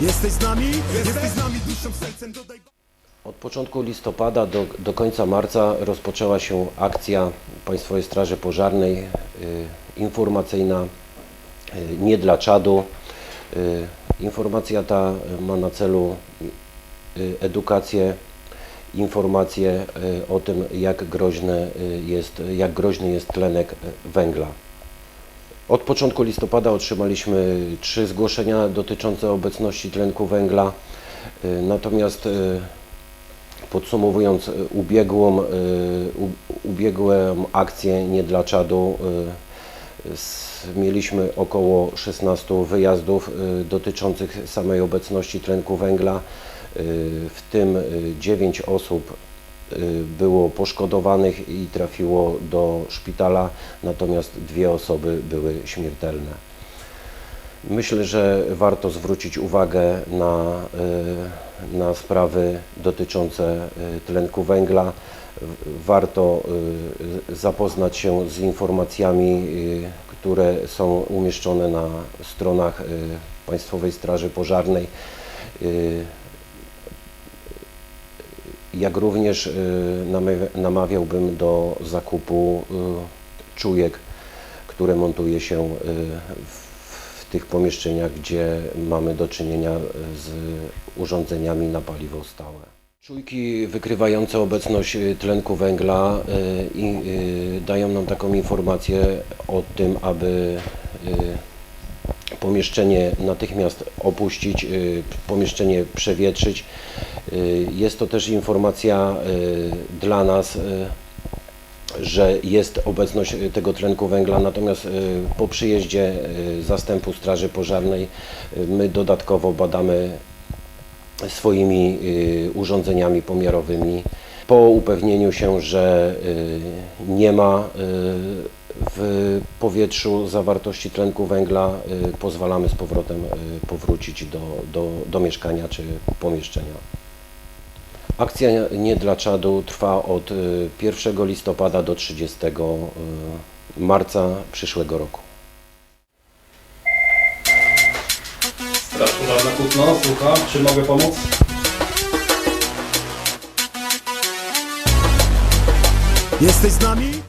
Jesteś z nami? Jesteś z nami duszą, sercem, dodaj... Od początku listopada do, do końca marca rozpoczęła się akcja Państwowej Straży Pożarnej y, informacyjna y, Nie dla czadu. Y, informacja ta ma na celu y, edukację, informację y, o tym, jak, groźne y, jest, jak groźny jest tlenek y, węgla. Od początku listopada otrzymaliśmy trzy zgłoszenia dotyczące obecności tlenku węgla. Y, Natomiast y, podsumowując y, ubiegłą, ubiegłą akcję nie dla czadu, mieliśmy około 16 wyjazdów dotyczących samej obecności tlenku węgla, w tym 9 osób było poszkodowanych i trafiło do szpitala, natomiast dwie osoby były śmiertelne. Myślę, że warto zwrócić uwagę na, y, na sprawy dotyczące y, tlenku węgla. Warto y, zapoznać się z informacjami, y, które są umieszczone na stronach y, Państwowej Straży Pożarnej. Jak również y, namawia- namawiałbym do zakupu y, czujek, które montuje się y, w tych pomieszczeniach, gdzie mamy do czynienia z urządzeniami na paliwo stałe. Czujki wykrywające obecność tlenku węgla i dają nam taką informację o tym, aby pomieszczenie natychmiast opuścić, pomieszczenie przewietrzyć. Y, Jest to też informacja y, dla nas, y, że jest obecność tego tlenku węgla, natomiast po przyjeździe zastępu Straży Pożarnej my dodatkowo badamy swoimi urządzeniami pomiarowymi. Po upewnieniu się, że nie ma w powietrzu zawartości tlenku węgla, pozwalamy z powrotem powrócić do, do, do mieszkania czy pomieszczenia. Akcja Nie dla Czadu trwa od y, 1 listopada do 30 y, marca przyszłego roku. Straż Pożarna Kutno, słucham, czy mogę pomóc? Jesteś z nami?